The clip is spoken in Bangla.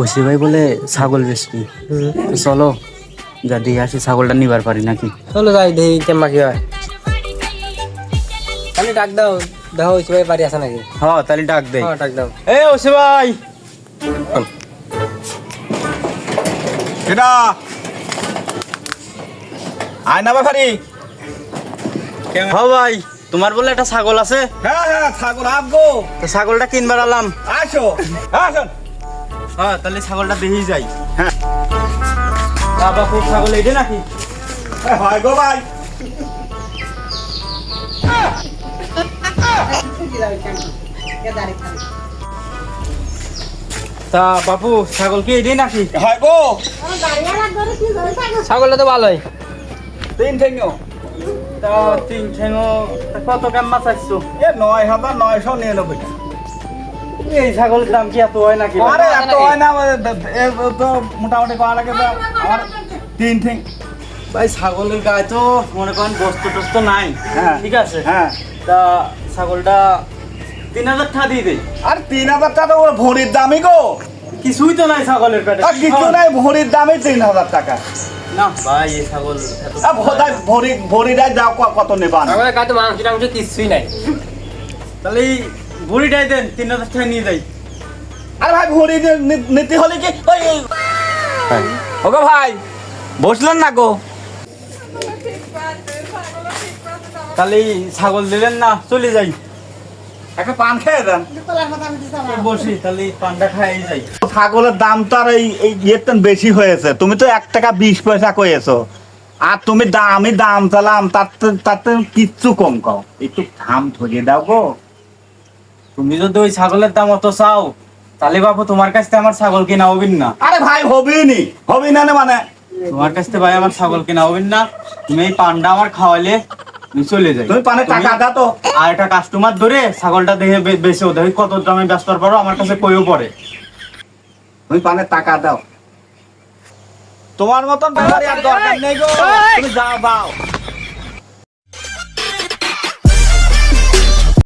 ওসি ভাই বলে ছাগল বেচবি চলো যা দিয়ে আসি ছাগলটা নিবার পারি নাকি? চলো যাই দেখি কেমন কি হয়। খালি ডাক দাও দেখো ওই সবাই বাড়ি আছে নাকি? হ্যাঁ তাহলে ডাক দেই। হ্যাঁ ডাক দাও। এ ওসি ভাই! কেডা? আয় না হ্যাঁ ভাই তোমার বলে একটা ছাগল আছে। হ্যাঁ হ্যাঁ ছাগল আবগো তো ছাগলটা কিনবার আলাম। আসো আসুন। হ্যাঁ তাহলে ছাগলটা দেখেই যাই। হ্যাঁ। বাবা খুব ছাগল এইটা নাকি? হয় গো ভাই। তা বাপু ছাগল কি এইটাই নাকি? হয় গো। ছাগলটা তো ভালোই। তিন ঠেঙ্গো তা তিন ঠেঙো তা কত কেমন চাইছো এ নয় হাজার নয়শো নিরানব্বই। টাকা। এই ছাগলের দাম কি এত হয় নাকি আরে এত হয় না তো মোটামুটি পাওয়া লাগে আমার তিন ঠেং ভাই ছাগলের গায়ে তো মনে করেন বস্তু টস্ত নাই হ্যাঁ। ঠিক আছে হ্যাঁ তা ছাগলটা তিন হাজার টাকা দিয়ে দেই আর তিন হাজার টাকা তো ওর ভরির দামই গো কিছুই তো নাই ছাগলের পেটে আর কিছু নাই ভরির দামই তিন হাজার টাকা না ভাই এই ছাগল ভরি ভরিটাই দাও ক- কত নেবান ছাগলের গায়ে মাংস টাংস কিছুই নাই তাহলে এই বুড়িটাই দেন তিন হাজার টাকা নিয়ে যাই। আরে ভাই নি- নিতে হলে কি? ওই ওগো ভাই বসলেন না গো। তাহলে ছাগল দিলেন না চলে যাই। একটা পান খেয়ে দেন। বসি তাহলে এই পানটা খাই যাই। ছাগলের দাম তো আর এই ইয়ের বেশি হয়েছে। তুমি তো এক টাকা বিশ পয়সা কয়েছো। আর তুমি দাম আমি দাম চালাম তার কিচ্ছু কম কও। একটু দাম ধরিয়ে দাও গো। তুমি যদি ওই ছাগলের দাম অত চাও তাহলে বাবু তোমার কাছ থেকে আমার ছাগল কিনা হবিন না। আরে ভাই হবি নি হবি না মানে। তোমার কাছ থেকে ভাই আমার ছাগল কিনা হবিন না। তুমি এই পান্ডা আমার খাওয়ালে আমি চলে যাই। তুমি পানে টাকা দাও তো। আর একটা কাস্টমার ধরে ছাগলটা দেখে বে- বেচে দেখি কত দামে ব্যস্ত পারো আমার কাছে কইও পড়ে তুমি পানে টাকা দাও। তোমার মতন ব্যাপারে আর দরকার নেই গো। তুমি যাও বাও।